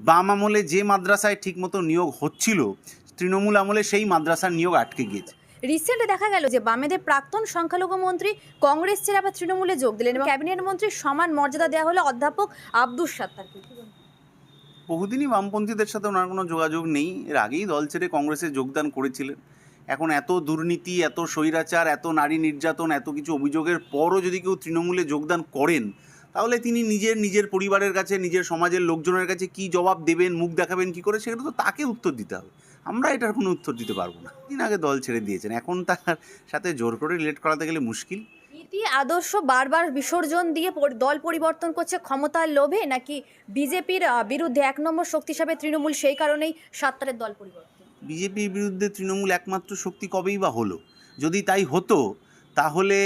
বাম আমলে যে মাদ্রাসায় ঠিকমতো নিয়োগ হচ্ছিল তৃণমূল আমলে সেই মাদ্রাসার নিয়োগ আটকে গিয়েছে। রিসেন্ট দেখা গেল যে বামেদের প্রাক্তন সংখ্যালঘু মন্ত্রী কংগ্রেস ছেড়ে আবার তৃণমূলে যোগ দিলেন এবং ক্যাবিনেট মন্ত্রীর সমান মর্যাদা দেওয়া হলো অধ্যাপক আব্দুস সাত্তারকে। বহুদিনই বামপন্থীদের সাথে ওনার কোনো যোগাযোগ নেই। এর আগেই দল ছেড়ে কংগ্রেসে যোগদান করেছিলেন। এখন এত দুর্নীতি এত স্বৈরাচার এত নারী নির্যাতন এত কিছু অভিযোগের পরও যদি কেউ তৃণমূলে যোগদান করেন তাহলে তিনি নিজের নিজের পরিবারের কাছে নিজের সমাজের লোকজনের কাছে কি জবাব দেবেন মুখ দেখাবেন কি করে সেটা তো তাকে উত্তর দিতে হবে। আমরা এটার কোনো উত্তর দিতে পারব না। দিন আগে দল ছেড়ে দিয়েছেন। এখন তার সাথে জোর করে রিলেট করাতে গেলে মুশকিল। নীতি আদর্শ বারবার বিসর্জন দিয়ে দল পরিবর্তন করছে ক্ষমতার লোভে নাকি বিজেপির বিরুদ্ধে এক নম্বর শক্তি হিসাবে তৃণমূল সেই কারণেই সাত্তারের দল পরিবর্তন? বিজেপির বিরুদ্ধে তৃণমূল একমাত্র শক্তি কবেই বা হলো? যদি তাই হতো তাহলে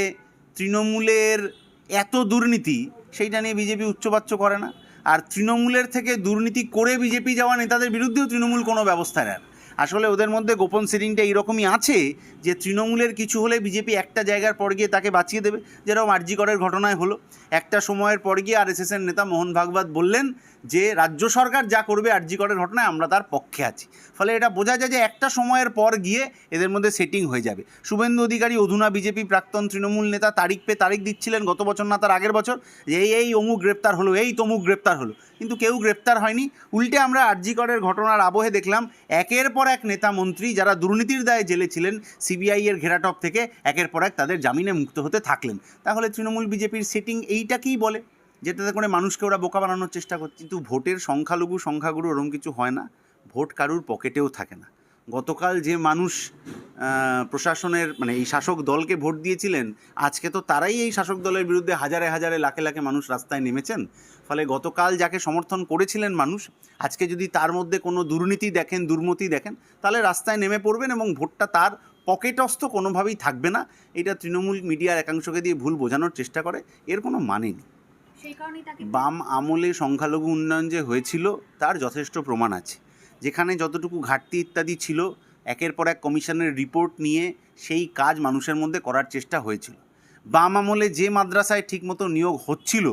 তৃণমূলের এত দুর্নীতি সেইটা নিয়ে বিজেপি উচ্চবাচ্য করে না। আর তৃণমূলের থেকে দুর্নীতি করে বিজেপি যাওয়া নেতাদের বিরুদ্ধেও তৃণমূল কোনো ব্যবস্থা নেন আসলে ওদের মধ্যে গোপন সিরিংটা এইরকমই আছে যে তৃণমূলের কিছু হলে বিজেপি একটা জায়গার পর গিয়ে তাকে বাঁচিয়ে দেবে। যেরকম আরজিকরের ঘটনায় হলো। একটা সময়ের পর গিয়ে আরএসএসের নেতা মোহন ভাগবত বললেন যে রাজ্য সরকার যা করবে আরজিকরের ঘটনায় আমরা তার পক্ষে আছি। ফলে এটা বোঝা যায় যে একটা সময়ের পর গিয়ে এদের মধ্যে সেটিং হয়ে যাবে। শুভেন্দু অধিকারী, অধুনা বিজেপি, প্রাক্তন তৃণমূল নেতা তারিখ পে তারিখ দিচ্ছিলেন গত বছর না, তার আগের বছর। যে এই এই অমুক গ্রেপ্তার হলো, এই তমুক গ্রেপ্তার হলো। কিন্তু কেউ গ্রেপ্তার হয়নি। উল্টে আমরা আরজিকরের ঘটনার আবহে দেখলাম, একের পর এক নেতা মন্ত্রী যারা দুর্নীতির দায়ে জেলে ছিলেন সিবিআই এর ঘেরাটপ থেকে, একের পর এক তাদের জামিনে মুক্ত হতে থাকলেন। তাহলে তৃণমূল বিজেপির সেটিং এইটাকেই বলে? যেটাতে করে মানুষকে ওরা বোকা বানানোর চেষ্টা করছে। কিন্তু ভোটের সংখ্যালঘু সংখ্যাগুরু ওরম কিছু হয় না। ভোট কারুর পকেটেও থাকে না। গতকাল যে মানুষ প্রশাসনের মানে এই শাসক দলকে ভোট দিয়েছিলেন, আজকে তো তারাই এই শাসক দলের বিরুদ্ধে হাজারে হাজারে লাখে লাখে মানুষ রাস্তায় নেমেছেন। ফলে গতকাল যাকে সমর্থন করেছিলেন মানুষ, আজকে যদি তার মধ্যে কোনো দুর্নীতি দেখেন, দুর্মতি দেখেন, তাহলে রাস্তায় নেমে পড়বেন এবং ভোটটা তার পকেটস্থ কোনোভাবেই থাকবে না। এটা তৃণমূল মিডিয়ার একাংশকে দিয়ে ভুল বোঝানোর চেষ্টা করে। এর কোনো মানে নেই। বাম আমলে সংখ্যালঘু উন্নয়ন যে হয়েছিল, তার যথেষ্ট প্রমাণ আছে। যেখানে যতটুকু ঘাটতি ইত্যাদি ছিল, একের পর এক কমিশনের রিপোর্ট নিয়ে সেই কাজ মানুষের মধ্যে করার চেষ্টা হয়েছিল। বাম আমলে যে মাদ্রাসায় ঠিকমতো নিয়োগ হচ্ছিল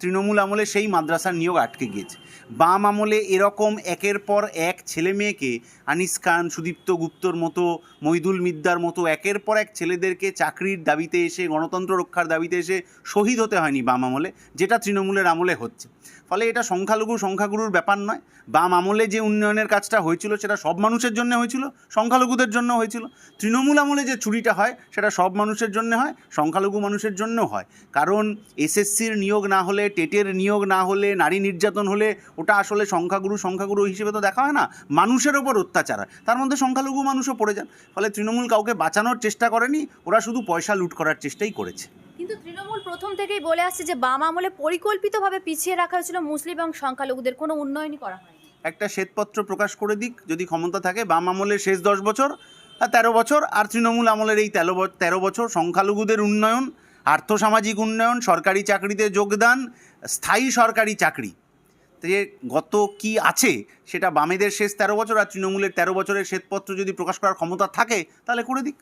তৃণমূল আমলে সেই মাদ্রাসার নিয়োগ আটকে গিয়েছে। বাম আমলে এরকম একের পর এক ছেলে মেয়েকে আনিস খান, সুদীপ্ত গুপ্তর মতো মইদুল মিদ্দার মতো একের পর এক ছেলেদেরকে চাকরির দাবিতে এসে, গণতন্ত্র রক্ষার দাবিতে এসে শহীদ হতে হয়নি বাম আমলে, যেটা তৃণমূলের আমলে হচ্ছে। ফলে এটা সংখ্যালঘু সংখ্যাগুরুর ব্যাপার নয়। বাম আমলে যে উন্নয়নের কাজটা হয়েছিল, সেটা সব মানুষের জন্য হয়েছিল, সংখ্যালঘুদের জন্য হয়েছিল। তৃণমূল আমলে যে চুরিটা হয়, সেটা সব মানুষের জন্য হয়, সংখ্যালঘু মানুষের জন্য হয়। কারণ এসএসসির নিয়োগ না হলে টেটের নিয়োগ না হলে নারী নির্যাতন হলে ওটা আসলে সংখ্যাগুরু সংখ্যাগুরু হিসেবে তো দেখা হয় না। মানুষের ওপর অত্যাচার হয়। তার মধ্যে সংখ্যালঘু মানুষও পড়ে যান। ফলে তৃণমূল কাউকে বাঁচানোর চেষ্টা করেনি ওরা শুধু পয়সা লুট করার চেষ্টাই করেছে। কিন্তু তৃণমূল প্রথম থেকেই বলে আসছে যে বাম আমলে পরিকল্পিতভাবে পিছিয়ে রাখা হয়েছিল মুসলিম এবং সংখ্যালঘুদের। কোনো উন্নয়নই করা হয়নি। একটা শ্বেতপত্র প্রকাশ করে দিক যদি ক্ষমতা থাকে বাম আমলের শেষ দশ বছর আর তেরো বছর আর তৃণমূল আমলের এই তেরো তেরো বছর সংখ্যালঘুদের উন্নয়ন আর্থসামাজিক উন্নয়ন, সরকারি চাকরিতে যোগদান, স্থায়ী সরকারি চাকরি। যে গত কি আছে, সেটা বামেদের শেষ তেরো বছর আর তৃণমূলের তেরো বছরের শ্বেতপত্র যদি প্রকাশ করার ক্ষমতা থাকে, তাহলে করে দিক।